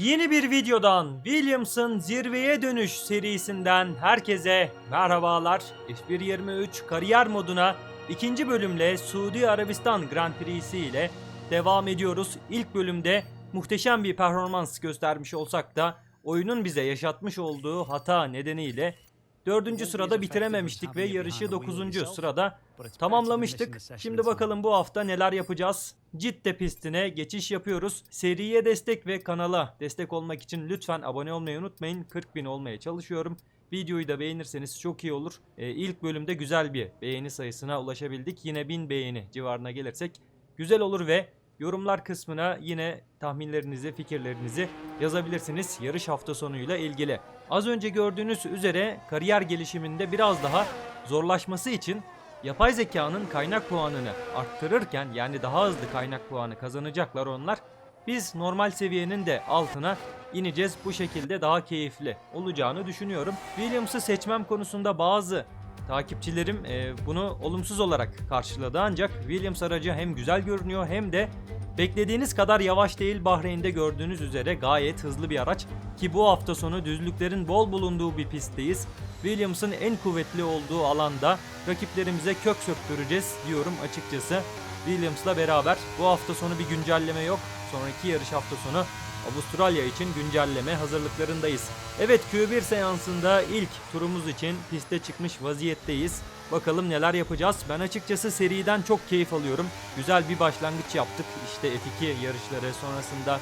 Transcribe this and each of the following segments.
Yeni bir videodan Williams'ın zirveye dönüş serisinden herkese merhabalar. F1.23 kariyer moduna ikinci bölümle Suudi Arabistan Grand Prix'si ile devam ediyoruz. İlk bölümde muhteşem bir performans göstermiş olsak da oyunun bize yaşatmış olduğu hata nedeniyle dördüncü sırada bitirememiştik ve yarışı 9. sırada tamamlamıştık. Şimdi bakalım bu hafta neler yapacağız. Cidde pistine geçiş yapıyoruz. Seriye destek ve kanala destek olmak için lütfen abone olmayı unutmayın. 40 bin olmaya çalışıyorum. Videoyu da beğenirseniz çok iyi olur. Ee, ilk bölümde güzel bir beğeni sayısına ulaşabildik. Yine 1000 beğeni civarına gelirsek güzel olur ve yorumlar kısmına yine tahminlerinizi, fikirlerinizi yazabilirsiniz yarış hafta sonuyla ilgili. Az önce gördüğünüz üzere kariyer gelişiminde biraz daha zorlaşması için yapay zekanın kaynak puanını arttırırken yani daha hızlı kaynak puanı kazanacaklar onlar. Biz normal seviyenin de altına ineceğiz. Bu şekilde daha keyifli olacağını düşünüyorum. Williams'ı seçmem konusunda bazı takipçilerim e, bunu olumsuz olarak karşıladı ancak Williams aracı hem güzel görünüyor hem de beklediğiniz kadar yavaş değil Bahreyn'de gördüğünüz üzere gayet hızlı bir araç ki bu hafta sonu düzlüklerin bol bulunduğu bir pistteyiz. Williams'ın en kuvvetli olduğu alanda rakiplerimize kök söktüreceğiz diyorum açıkçası. Williams'la beraber bu hafta sonu bir güncelleme yok. Sonraki yarış hafta sonu Avustralya için güncelleme hazırlıklarındayız. Evet Q1 seansında ilk turumuz için piste çıkmış vaziyetteyiz. Bakalım neler yapacağız. Ben açıkçası seriden çok keyif alıyorum. Güzel bir başlangıç yaptık. İşte F2 yarışları sonrasında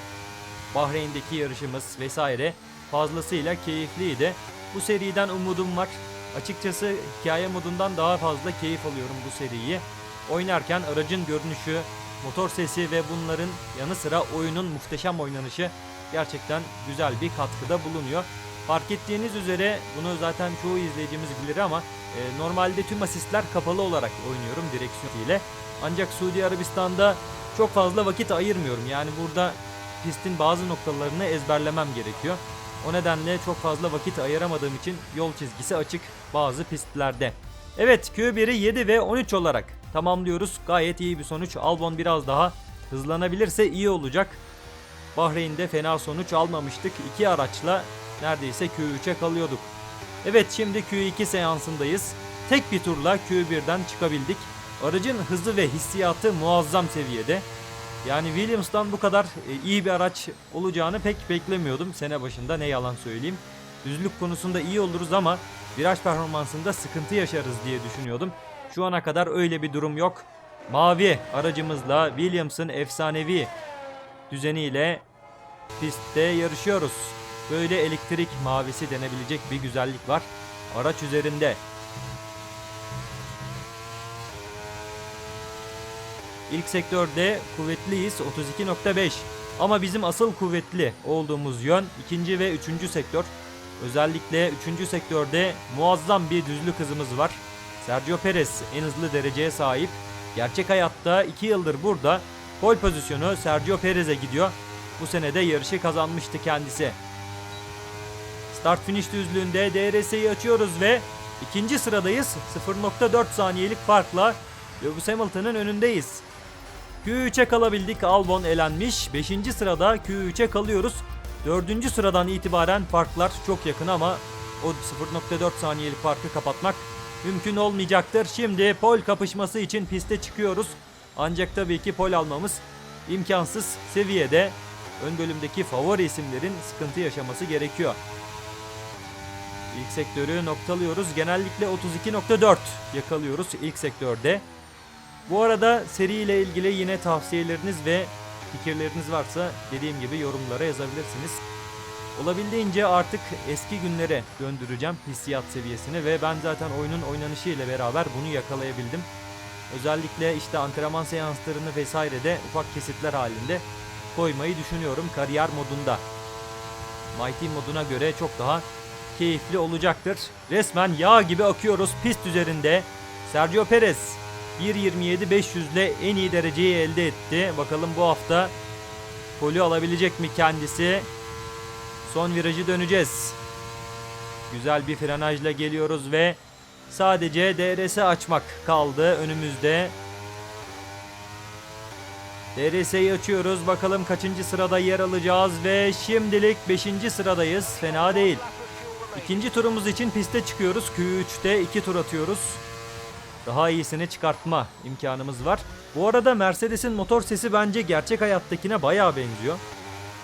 Bahreyn'deki yarışımız vesaire fazlasıyla keyifliydi. Bu seriden umudum var. Açıkçası hikaye modundan daha fazla keyif alıyorum bu seriyi. Oynarken aracın görünüşü, motor sesi ve bunların yanı sıra oyunun muhteşem oynanışı gerçekten güzel bir katkıda bulunuyor. Fark ettiğiniz üzere bunu zaten çoğu izleyicimiz bilir ama e, normalde tüm asistler kapalı olarak oynuyorum direksiyon ile. Ancak Suudi Arabistan'da çok fazla vakit ayırmıyorum. Yani burada pistin bazı noktalarını ezberlemem gerekiyor. O nedenle çok fazla vakit ayıramadığım için yol çizgisi açık bazı pistlerde. Evet Q1'i 7 ve 13 olarak tamamlıyoruz. Gayet iyi bir sonuç. Albon biraz daha hızlanabilirse iyi olacak. Bahreyn'de fena sonuç almamıştık. İki araçla neredeyse Q3'e kalıyorduk. Evet şimdi Q2 seansındayız. Tek bir turla Q1'den çıkabildik. Aracın hızı ve hissiyatı muazzam seviyede. Yani Williams'tan bu kadar e, iyi bir araç olacağını pek beklemiyordum sene başında ne yalan söyleyeyim. Düzlük konusunda iyi oluruz ama viraj performansında sıkıntı yaşarız diye düşünüyordum. Şu ana kadar öyle bir durum yok. Mavi aracımızla Williams'ın efsanevi düzeniyle pistte yarışıyoruz. Böyle elektrik mavisi denebilecek bir güzellik var. Araç üzerinde. İlk sektörde kuvvetliyiz 32.5 ama bizim asıl kuvvetli olduğumuz yön ikinci ve üçüncü sektör. Özellikle üçüncü sektörde muazzam bir düzlük hızımız var. Sergio Perez en hızlı dereceye sahip. Gerçek hayatta 2 yıldır burada. Pol pozisyonu Sergio Perez'e gidiyor. Bu sene de yarışı kazanmıştı kendisi. Start finish düzlüğünde DRS'yi açıyoruz ve ikinci sıradayız. 0.4 saniyelik farkla Lewis Hamilton'ın önündeyiz. Q3'e kalabildik. Albon elenmiş. 5. sırada Q3'e kalıyoruz. 4. sıradan itibaren farklar çok yakın ama o 0.4 saniyelik farkı kapatmak mümkün olmayacaktır. Şimdi pol kapışması için piste çıkıyoruz. Ancak tabii ki pol almamız imkansız seviyede. Ön bölümdeki favori isimlerin sıkıntı yaşaması gerekiyor. İlk sektörü noktalıyoruz. Genellikle 32.4 yakalıyoruz ilk sektörde. Bu arada seri ile ilgili yine tavsiyeleriniz ve fikirleriniz varsa dediğim gibi yorumlara yazabilirsiniz. Olabildiğince artık eski günlere döndüreceğim hissiyat seviyesini ve ben zaten oyunun oynanışı ile beraber bunu yakalayabildim. Özellikle işte antrenman seanslarını vesaire de ufak kesitler halinde koymayı düşünüyorum kariyer modunda. Mighty moduna göre çok daha keyifli olacaktır. Resmen yağ gibi akıyoruz pist üzerinde. Sergio Perez 1.27.500 ile en iyi dereceyi elde etti. Bakalım bu hafta polü alabilecek mi kendisi? Son virajı döneceğiz. Güzel bir frenajla geliyoruz ve sadece DRS açmak kaldı önümüzde. DRS'yi açıyoruz. Bakalım kaçıncı sırada yer alacağız ve şimdilik 5. sıradayız. Fena değil. İkinci turumuz için piste çıkıyoruz. Q3'te 2 tur atıyoruz. Daha iyisini çıkartma imkanımız var. Bu arada Mercedes'in motor sesi bence gerçek hayattakine bayağı benziyor.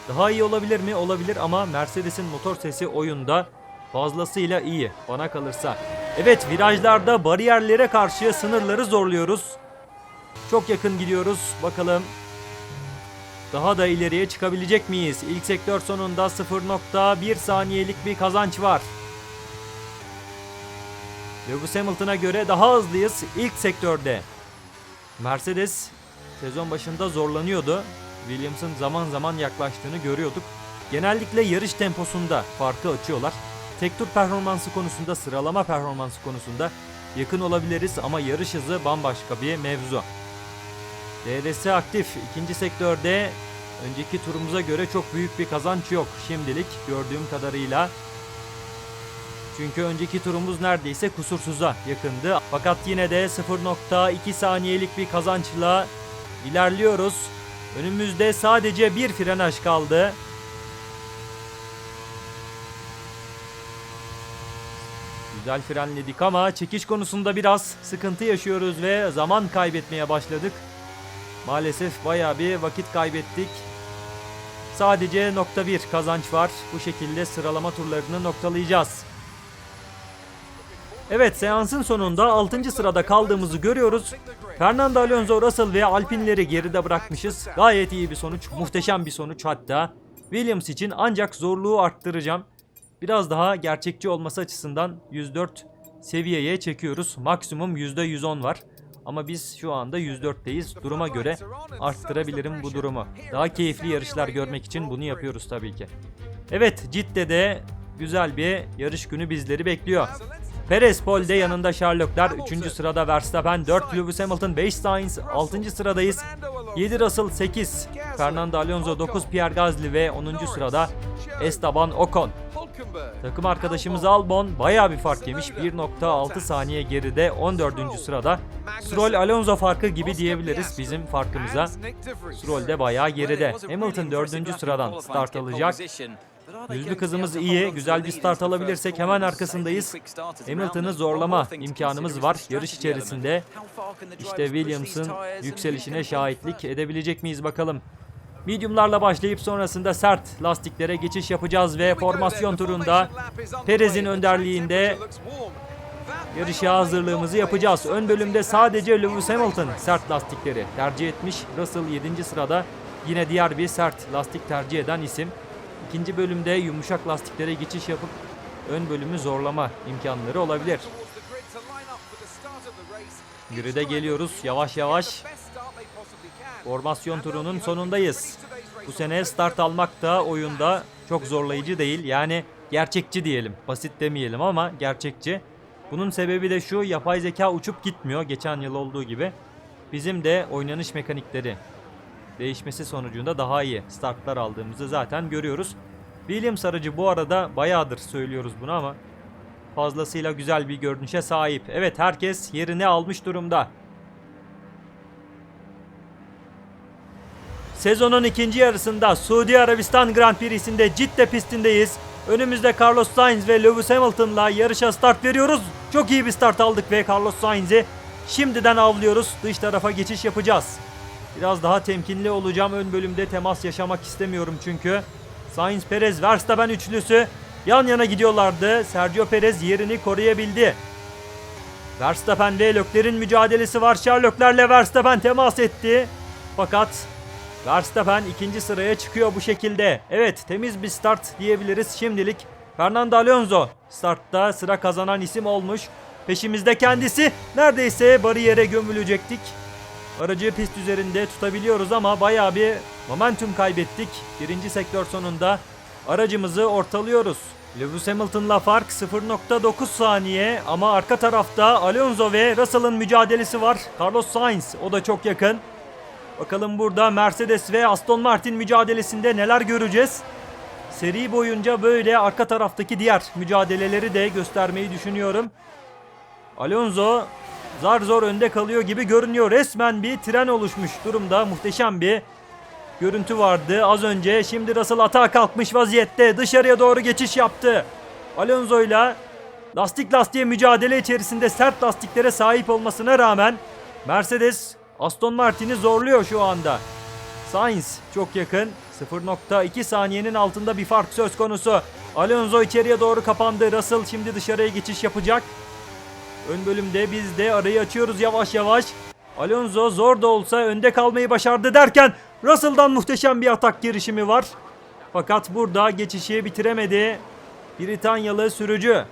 Daha iyi olabilir mi? Olabilir ama Mercedes'in motor sesi oyunda fazlasıyla iyi bana kalırsa. Evet virajlarda bariyerlere karşı sınırları zorluyoruz. Çok yakın gidiyoruz. Bakalım daha da ileriye çıkabilecek miyiz? İlk sektör sonunda 0.1 saniyelik bir kazanç var. Lewis Hamilton'a göre daha hızlıyız ilk sektörde. Mercedes sezon başında zorlanıyordu. Williams'ın zaman zaman yaklaştığını görüyorduk. Genellikle yarış temposunda farkı açıyorlar. Tek tur performansı konusunda, sıralama performansı konusunda yakın olabiliriz ama yarış hızı bambaşka bir mevzu. DRS aktif. ikinci sektörde önceki turumuza göre çok büyük bir kazanç yok şimdilik gördüğüm kadarıyla. Çünkü önceki turumuz neredeyse kusursuza yakındı. Fakat yine de 0.2 saniyelik bir kazançla ilerliyoruz. Önümüzde sadece bir frenaj kaldı. Güzel frenledik ama çekiş konusunda biraz sıkıntı yaşıyoruz ve zaman kaybetmeye başladık. Maalesef bayağı bir vakit kaybettik. Sadece nokta bir kazanç var. Bu şekilde sıralama turlarını noktalayacağız. Evet seansın sonunda 6. sırada kaldığımızı görüyoruz. Fernando Alonso, Russell ve Alpinleri geride bırakmışız. Gayet iyi bir sonuç, muhteşem bir sonuç hatta. Williams için ancak zorluğu arttıracağım. Biraz daha gerçekçi olması açısından 104 seviyeye çekiyoruz. Maksimum %110 var. Ama biz şu anda 104'teyiz. Duruma göre arttırabilirim bu durumu. Daha keyifli yarışlar görmek için bunu yapıyoruz tabii ki. Evet Cidde'de güzel bir yarış günü bizleri bekliyor. Perez Pol'de yanında Sherlocklar 3. sırada Verstappen 4 Lewis Hamilton 5 Sainz 6. sıradayız. 7 Russell 8 Fernando Alonso 9 Pierre Gasly ve 10. sırada Esteban Ocon. Takım arkadaşımız Albon. Bayağı bir fark yemiş. 1.6 saniye geride 14. sırada. Stroll Alonso farkı gibi diyebiliriz bizim farkımıza. Stroll de bayağı geride. Hamilton 4. sıradan start alacak Yüzlü kızımız iyi. Güzel bir start alabilirsek hemen arkasındayız. Hamilton'ı zorlama imkanımız var yarış içerisinde. İşte Williams'ın yükselişine şahitlik edebilecek miyiz bakalım. Medium'larla başlayıp sonrasında sert lastiklere geçiş yapacağız ve formasyon turunda Perez'in önderliğinde yarışa hazırlığımızı yapacağız. Ön bölümde sadece Lewis Hamilton sert lastikleri tercih etmiş. Russell 7. sırada yine diğer bir sert lastik tercih eden isim. İkinci bölümde yumuşak lastiklere geçiş yapıp ön bölümü zorlama imkanları olabilir. Grid'e geliyoruz yavaş yavaş. Formasyon turunun sonundayız. Bu sene start almak da oyunda çok zorlayıcı değil. Yani gerçekçi diyelim. Basit demeyelim ama gerçekçi. Bunun sebebi de şu yapay zeka uçup gitmiyor geçen yıl olduğu gibi. Bizim de oynanış mekanikleri değişmesi sonucunda daha iyi startlar aldığımızı zaten görüyoruz. Williams aracı bu arada bayağıdır söylüyoruz bunu ama fazlasıyla güzel bir görünüşe sahip. Evet herkes yerini almış durumda. Sezonun ikinci yarısında Suudi Arabistan Grand Prix'sinde Cidde pistindeyiz. Önümüzde Carlos Sainz ve Lewis Hamilton'la yarışa start veriyoruz. Çok iyi bir start aldık ve Carlos Sainz'i şimdiden avlıyoruz. Dış tarafa geçiş yapacağız. Biraz daha temkinli olacağım. Ön bölümde temas yaşamak istemiyorum çünkü. Sainz Perez Verstappen üçlüsü yan yana gidiyorlardı. Sergio Perez yerini koruyabildi. Verstappen ve Lökler'in mücadelesi var. Sherlocklerle Verstappen temas etti. Fakat Verstappen ikinci sıraya çıkıyor bu şekilde. Evet temiz bir start diyebiliriz şimdilik. Fernando Alonso startta sıra kazanan isim olmuş. Peşimizde kendisi neredeyse bariyere gömülecektik. Aracı pist üzerinde tutabiliyoruz ama bayağı bir momentum kaybettik. Birinci sektör sonunda aracımızı ortalıyoruz. Lewis Hamilton'la fark 0.9 saniye ama arka tarafta Alonso ve Russell'ın mücadelesi var. Carlos Sainz o da çok yakın. Bakalım burada Mercedes ve Aston Martin mücadelesinde neler göreceğiz. Seri boyunca böyle arka taraftaki diğer mücadeleleri de göstermeyi düşünüyorum. Alonso zar zor önde kalıyor gibi görünüyor. Resmen bir tren oluşmuş durumda. Muhteşem bir görüntü vardı az önce. Şimdi Russell atağa kalkmış vaziyette. Dışarıya doğru geçiş yaptı. Alonso ile lastik lastiğe mücadele içerisinde sert lastiklere sahip olmasına rağmen Mercedes Aston Martin'i zorluyor şu anda. Sainz çok yakın. 0.2 saniyenin altında bir fark söz konusu. Alonso içeriye doğru kapandı. Russell şimdi dışarıya geçiş yapacak. Ön bölümde biz de arayı açıyoruz yavaş yavaş. Alonso zor da olsa önde kalmayı başardı derken Russell'dan muhteşem bir atak girişimi var. Fakat burada geçişi bitiremedi. Britanyalı sürücü.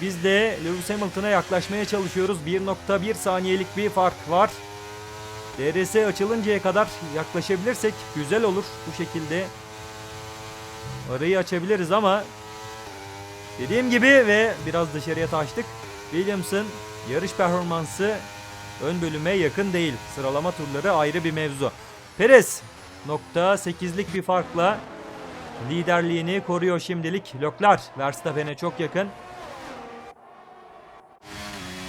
Biz de Lewis Hamilton'a yaklaşmaya çalışıyoruz. 1.1 saniyelik bir fark var. DRS açılıncaya kadar yaklaşabilirsek güzel olur bu şekilde. Arayı açabiliriz ama dediğim gibi ve biraz dışarıya taştık. Williams'ın yarış performansı ön bölüme yakın değil. Sıralama turları ayrı bir mevzu. Perez nokta 8'lik bir farkla liderliğini koruyor şimdilik. Leclerc Verstappen'e çok yakın.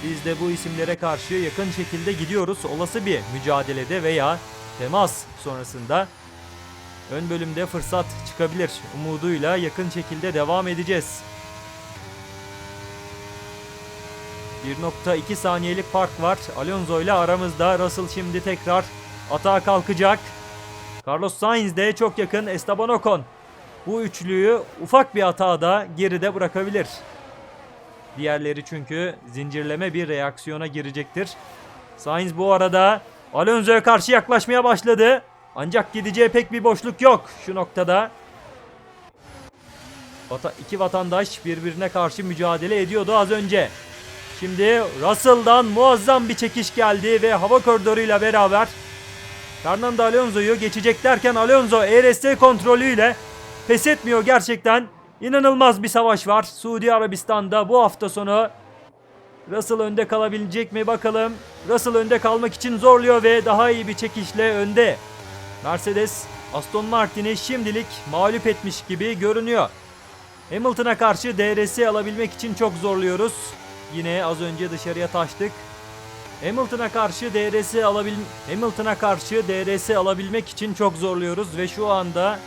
Biz de bu isimlere karşı yakın şekilde gidiyoruz. Olası bir mücadelede veya temas sonrasında ön bölümde fırsat çıkabilir umuduyla yakın şekilde devam edeceğiz. 1.2 saniyelik fark var. Alonso ile aramızda. Russell şimdi tekrar atağa kalkacak. Carlos Sainz de çok yakın. Esteban Ocon bu üçlüyü ufak bir hatada geride bırakabilir. Diğerleri çünkü zincirleme bir reaksiyona girecektir. Sainz bu arada Alonso'ya karşı yaklaşmaya başladı. Ancak gideceği pek bir boşluk yok şu noktada. İki vatandaş birbirine karşı mücadele ediyordu az önce. Şimdi Russell'dan muazzam bir çekiş geldi ve hava koridoruyla beraber Fernando Alonso'yu geçecek derken Alonso ERS kontrolüyle pes etmiyor gerçekten. İnanılmaz bir savaş var Suudi Arabistan'da bu hafta sonu. Russell önde kalabilecek mi bakalım. Russell önde kalmak için zorluyor ve daha iyi bir çekişle önde. Mercedes Aston Martin'i şimdilik mağlup etmiş gibi görünüyor. Hamilton'a karşı DRS alabilmek için çok zorluyoruz. Yine az önce dışarıya taştık. Hamilton'a karşı DRS alabil Hamilton'a karşı DRS alabilmek için çok zorluyoruz ve şu anda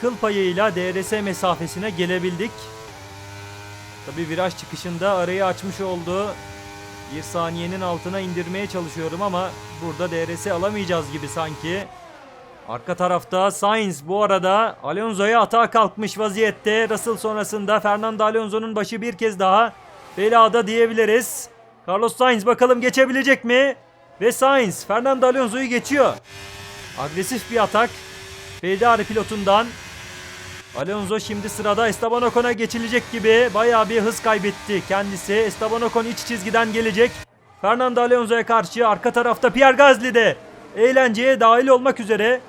kıl payıyla DRS mesafesine gelebildik. Tabi viraj çıkışında arayı açmış oldu. Bir saniyenin altına indirmeye çalışıyorum ama burada DRS alamayacağız gibi sanki. Arka tarafta Sainz bu arada Alonso'ya atağa kalkmış vaziyette. Russell sonrasında Fernando Alonso'nun başı bir kez daha belada diyebiliriz. Carlos Sainz bakalım geçebilecek mi? Ve Sainz Fernando Alonso'yu geçiyor. Agresif bir atak. Ferrari pilotundan. Alonso şimdi sırada Esteban Ocon'a geçilecek gibi bayağı bir hız kaybetti kendisi. Esteban Ocon iç çizgiden gelecek. Fernando Alonso'ya karşı arka tarafta Pierre Gasly de eğlenceye dahil olmak üzere.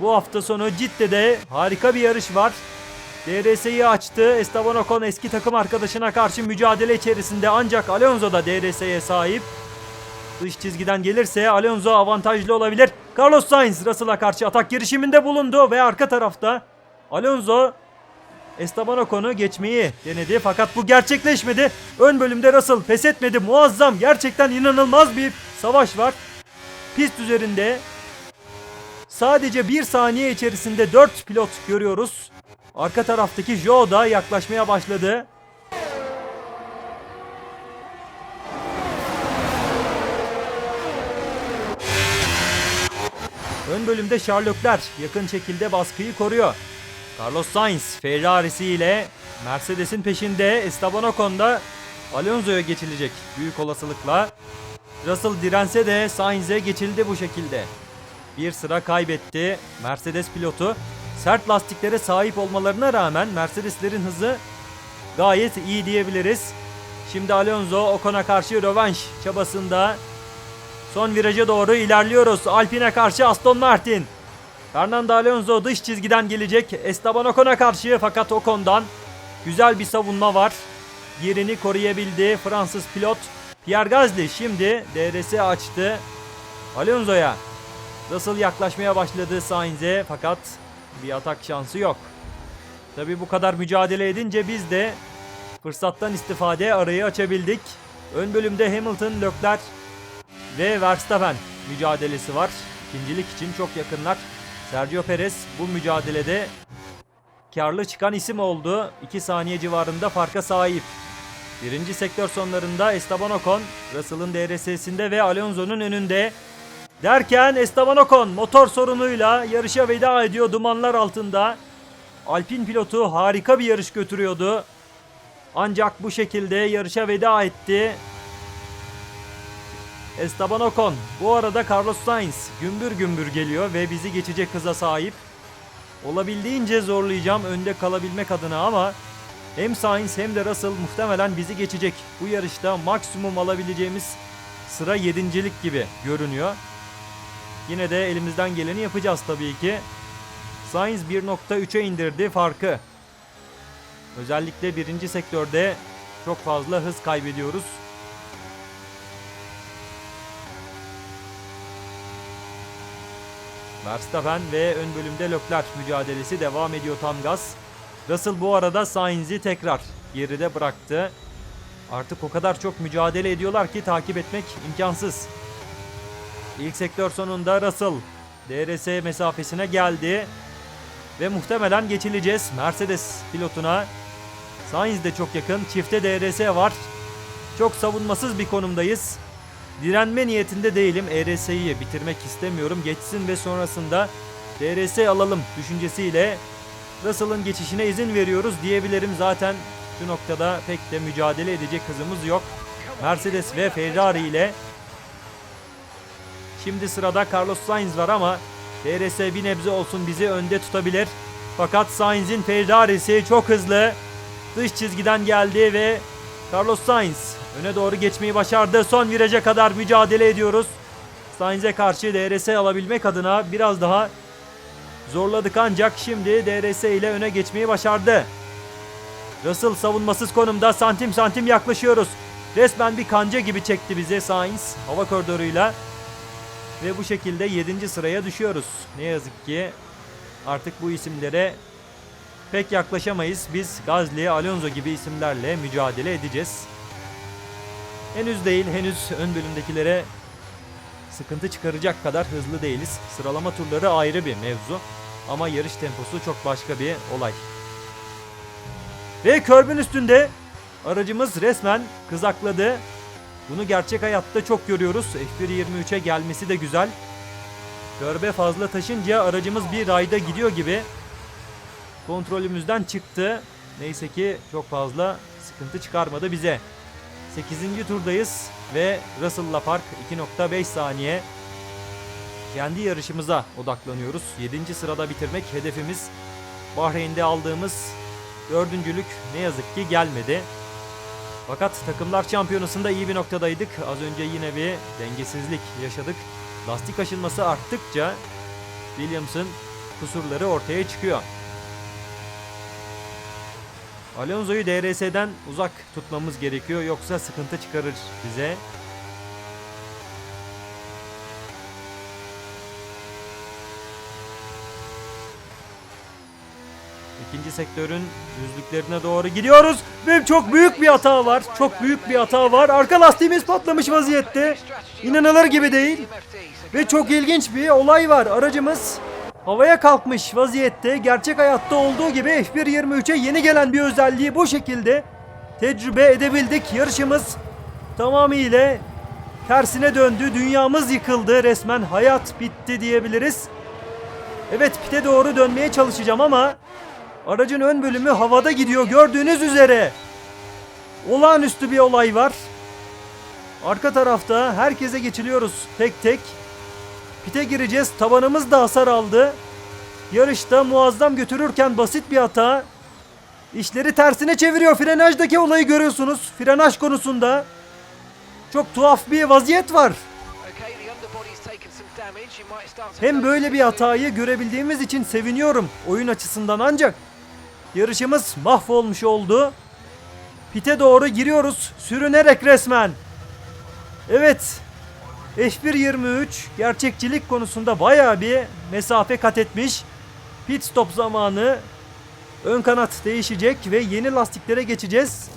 Bu hafta sonu Cidde'de harika bir yarış var. DRS'yi açtı. Esteban Ocon eski takım arkadaşına karşı mücadele içerisinde ancak Alonso da DRS'ye sahip. Dış çizgiden gelirse Alonso avantajlı olabilir. Carlos Sainz Russell'a karşı atak girişiminde bulundu ve arka tarafta Alonso Esteban Ocon'u geçmeyi denedi fakat bu gerçekleşmedi. Ön bölümde Russell pes etmedi. Muazzam gerçekten inanılmaz bir savaş var. Pist üzerinde sadece bir saniye içerisinde 4 pilot görüyoruz. Arka taraftaki Joe da yaklaşmaya başladı. Ön bölümde Sherlockler yakın şekilde baskıyı koruyor. Carlos Sainz Ferrari'si ile Mercedes'in peşinde Esteban Ocon da Alonso'ya geçilecek büyük olasılıkla. Russell dirense de Sainz'e geçildi bu şekilde. Bir sıra kaybetti Mercedes pilotu. Sert lastiklere sahip olmalarına rağmen Mercedeslerin hızı gayet iyi diyebiliriz. Şimdi Alonso Ocon'a karşı rövanş çabasında son viraja doğru ilerliyoruz. Alpine karşı Aston Martin. Fernando Alonso dış çizgiden gelecek. Esteban Ocon'a karşı fakat Ocon'dan güzel bir savunma var. Yerini koruyabildi Fransız pilot. Pierre Gasly şimdi DRS açtı. Alonso'ya. Russell yaklaşmaya başladı Sainz'e fakat bir atak şansı yok. Tabi bu kadar mücadele edince biz de fırsattan istifade arayı açabildik. Ön bölümde Hamilton, Leclerc ve Verstappen mücadelesi var. İkincilik için çok yakınlar. Sergio Perez bu mücadelede karlı çıkan isim oldu. 2 saniye civarında farka sahip. Birinci sektör sonlarında Esteban Ocon, Russell'ın DRS'sinde ve Alonso'nun önünde. Derken Esteban Ocon motor sorunuyla yarışa veda ediyor dumanlar altında. Alpin pilotu harika bir yarış götürüyordu. Ancak bu şekilde yarışa veda etti. Esteban Ocon. Bu arada Carlos Sainz gümbür gümbür geliyor ve bizi geçecek hıza sahip. Olabildiğince zorlayacağım önde kalabilmek adına ama hem Sainz hem de Russell muhtemelen bizi geçecek. Bu yarışta maksimum alabileceğimiz sıra yedincilik gibi görünüyor. Yine de elimizden geleni yapacağız tabii ki. Sainz 1.3'e indirdi farkı. Özellikle birinci sektörde çok fazla hız kaybediyoruz. Verstappen ve ön bölümde Leclerc mücadelesi devam ediyor tam gaz. Russell bu arada Sainz'i tekrar geride bıraktı. Artık o kadar çok mücadele ediyorlar ki takip etmek imkansız. İlk sektör sonunda Russell DRS mesafesine geldi. Ve muhtemelen geçileceğiz Mercedes pilotuna. Sainz de çok yakın. Çifte DRS var. Çok savunmasız bir konumdayız. Direnme niyetinde değilim. ERS'yi bitirmek istemiyorum. Geçsin ve sonrasında DRS alalım düşüncesiyle Russell'ın geçişine izin veriyoruz diyebilirim. Zaten şu noktada pek de mücadele edecek hızımız yok. Mercedes ve Ferrari ile Şimdi sırada Carlos Sainz var ama DRS bir nebze olsun bizi önde tutabilir. Fakat Sainz'in Ferrari'si çok hızlı. Dış çizgiden geldi ve Carlos Sainz öne doğru geçmeyi başardı. Son viraja kadar mücadele ediyoruz. Sainz'e karşı DRS alabilmek adına biraz daha zorladık ancak şimdi DRS ile öne geçmeyi başardı. Russell savunmasız konumda santim santim yaklaşıyoruz. Resmen bir kanca gibi çekti bizi Sainz hava koridoruyla. Ve bu şekilde 7. sıraya düşüyoruz. Ne yazık ki artık bu isimlere pek yaklaşamayız. Biz Gazli, Alonso gibi isimlerle mücadele edeceğiz. Henüz değil, henüz ön bölümdekilere sıkıntı çıkaracak kadar hızlı değiliz. Sıralama turları ayrı bir mevzu. Ama yarış temposu çok başka bir olay. Ve körbün üstünde aracımız resmen kızakladı. Bunu gerçek hayatta çok görüyoruz. F1.23'e gelmesi de güzel. Körbe fazla taşınca aracımız bir rayda gidiyor gibi. Kontrolümüzden çıktı. Neyse ki çok fazla sıkıntı çıkarmadı bize. 8. turdayız ve Russell'la fark 2.5 saniye. Kendi yarışımıza odaklanıyoruz. 7. sırada bitirmek hedefimiz. Bahreyn'de aldığımız dördüncülük ne yazık ki gelmedi. Fakat takımlar şampiyonasında iyi bir noktadaydık. Az önce yine bir dengesizlik yaşadık. Lastik aşınması arttıkça Williams'ın kusurları ortaya çıkıyor. Alonso'yu DRS'den uzak tutmamız gerekiyor yoksa sıkıntı çıkarır bize. İkinci sektörün düzlüklerine doğru gidiyoruz. Ve çok büyük bir hata var. Çok büyük bir hata var. Arka lastiğimiz patlamış vaziyette. İnanılır gibi değil. Ve çok ilginç bir olay var. Aracımız havaya kalkmış vaziyette. Gerçek hayatta olduğu gibi F1.23'e yeni gelen bir özelliği bu şekilde tecrübe edebildik. Yarışımız tamamıyla tersine döndü. Dünyamız yıkıldı. Resmen hayat bitti diyebiliriz. Evet pite doğru dönmeye çalışacağım ama Aracın ön bölümü havada gidiyor gördüğünüz üzere. Olağanüstü bir olay var. Arka tarafta herkese geçiliyoruz tek tek. Pite gireceğiz. Tabanımız da hasar aldı. Yarışta muazzam götürürken basit bir hata. İşleri tersine çeviriyor. Frenajdaki olayı görüyorsunuz. Frenaj konusunda. Çok tuhaf bir vaziyet var. Hem böyle bir hatayı görebildiğimiz için seviniyorum oyun açısından ancak yarışımız mahvolmuş oldu. Pite doğru giriyoruz sürünerek resmen. Evet. F1.23 gerçekçilik konusunda bayağı bir mesafe kat etmiş. Pit stop zamanı ön kanat değişecek ve yeni lastiklere geçeceğiz.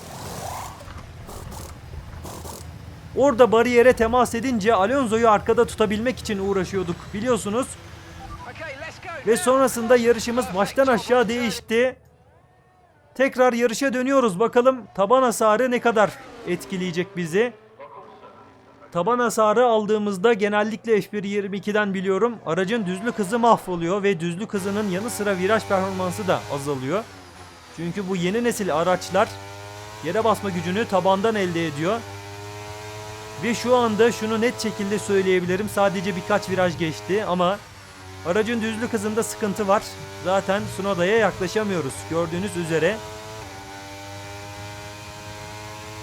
Orada bariyere temas edince Alonso'yu arkada tutabilmek için uğraşıyorduk biliyorsunuz. Ve sonrasında yarışımız baştan aşağı değişti. Tekrar yarışa dönüyoruz. Bakalım taban hasarı ne kadar etkileyecek bizi. Taban hasarı aldığımızda genellikle F1.22'den biliyorum. Aracın düzlük hızı mahvoluyor ve düzlük hızının yanı sıra viraj performansı da azalıyor. Çünkü bu yeni nesil araçlar yere basma gücünü tabandan elde ediyor. Ve şu anda şunu net şekilde söyleyebilirim. Sadece birkaç viraj geçti ama aracın düzlük hızında sıkıntı var. Zaten Sunoda'ya yaklaşamıyoruz gördüğünüz üzere.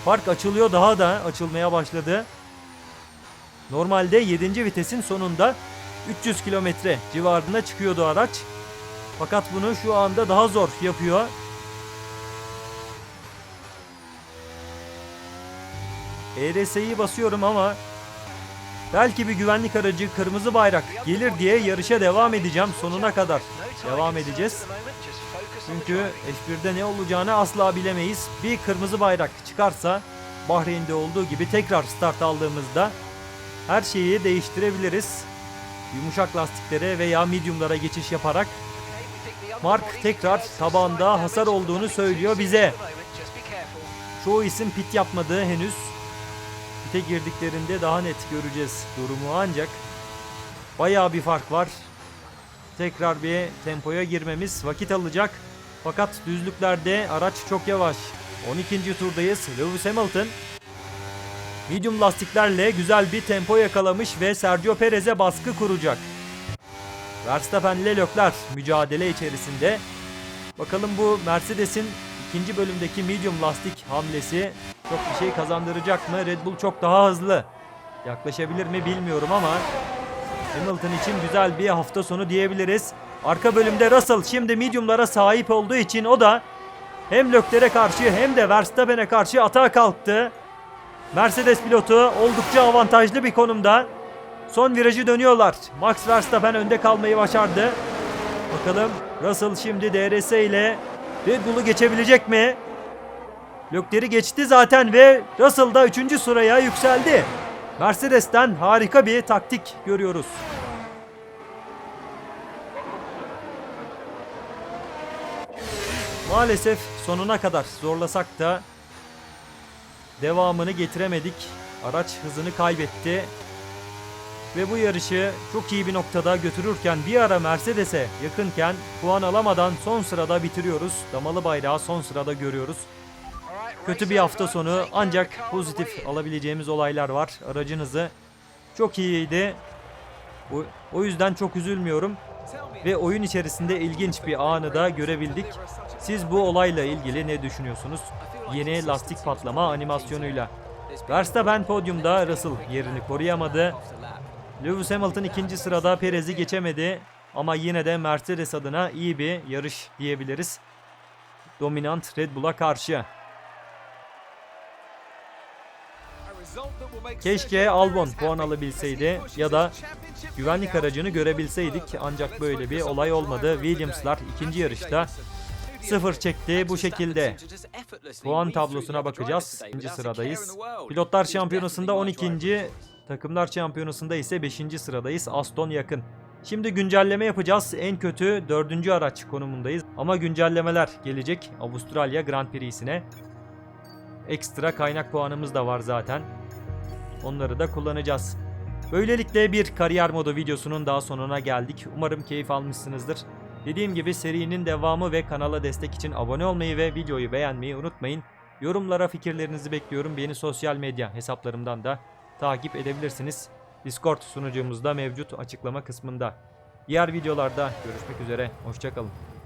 Fark açılıyor daha da açılmaya başladı. Normalde 7. vitesin sonunda 300 kilometre civarına çıkıyordu araç. Fakat bunu şu anda daha zor yapıyor. ERS'yi basıyorum ama belki bir güvenlik aracı kırmızı bayrak gelir diye yarışa devam edeceğim sonuna kadar. Devam edeceğiz. Çünkü F1'de ne olacağını asla bilemeyiz. Bir kırmızı bayrak çıkarsa Bahreyn'de olduğu gibi tekrar start aldığımızda her şeyi değiştirebiliriz. Yumuşak lastiklere veya mediumlara geçiş yaparak Mark tekrar tabanda hasar olduğunu söylüyor bize. Çoğu isim pit yapmadı henüz. Pite girdiklerinde daha net göreceğiz durumu ancak bayağı bir fark var. Tekrar bir tempoya girmemiz vakit alacak. Fakat düzlüklerde araç çok yavaş. 12. turdayız. Lewis Hamilton medium lastiklerle güzel bir tempo yakalamış ve Sergio Perez'e baskı kuracak. Verstappen ile Leclerc mücadele içerisinde. Bakalım bu Mercedes'in ikinci bölümdeki medium lastik hamlesi çok bir şey kazandıracak mı? Red Bull çok daha hızlı. Yaklaşabilir mi bilmiyorum ama Hamilton için güzel bir hafta sonu diyebiliriz. Arka bölümde Russell şimdi mediumlara sahip olduğu için o da hem Leclerc'e karşı hem de Verstappen'e karşı atağa kalktı. Mercedes pilotu oldukça avantajlı bir konumda. Son virajı dönüyorlar. Max Verstappen önde kalmayı başardı. Bakalım Russell şimdi DRS ile Red Bull'u geçebilecek mi? Leclerc'i geçti zaten ve Russell da 3. sıraya yükseldi. Mercedes'ten harika bir taktik görüyoruz. Maalesef sonuna kadar zorlasak da devamını getiremedik. Araç hızını kaybetti. Ve bu yarışı çok iyi bir noktada götürürken bir ara Mercedes'e yakınken puan alamadan son sırada bitiriyoruz. Damalı bayrağı son sırada görüyoruz. Kötü bir hafta sonu ancak pozitif alabileceğimiz olaylar var. Aracınızı çok iyiydi. O, yüzden çok üzülmüyorum. Ve oyun içerisinde ilginç bir anı da görebildik. Siz bu olayla ilgili ne düşünüyorsunuz? Yeni lastik patlama animasyonuyla. Verstappen podyumda Russell yerini koruyamadı. Lewis Hamilton ikinci sırada Perez'i geçemedi. Ama yine de Mercedes adına iyi bir yarış diyebiliriz. Dominant Red Bull'a karşı. Keşke Albon puan alabilseydi ya da güvenlik aracını görebilseydik ancak böyle bir olay olmadı. Williams'lar ikinci yarışta sıfır çekti bu şekilde. Puan tablosuna bakacağız. İkinci sıradayız. Pilotlar şampiyonasında 12. Takımlar şampiyonasında ise 5. sıradayız. Aston yakın. Şimdi güncelleme yapacağız. En kötü 4. araç konumundayız. Ama güncellemeler gelecek Avustralya Grand Prix'sine. Ekstra kaynak puanımız da var zaten. Onları da kullanacağız. Böylelikle bir kariyer modu videosunun daha sonuna geldik. Umarım keyif almışsınızdır. Dediğim gibi serinin devamı ve kanala destek için abone olmayı ve videoyu beğenmeyi unutmayın. Yorumlara fikirlerinizi bekliyorum. Beni sosyal medya hesaplarımdan da takip edebilirsiniz. Discord sunucumuzda mevcut açıklama kısmında. Diğer videolarda görüşmek üzere. Hoşçakalın.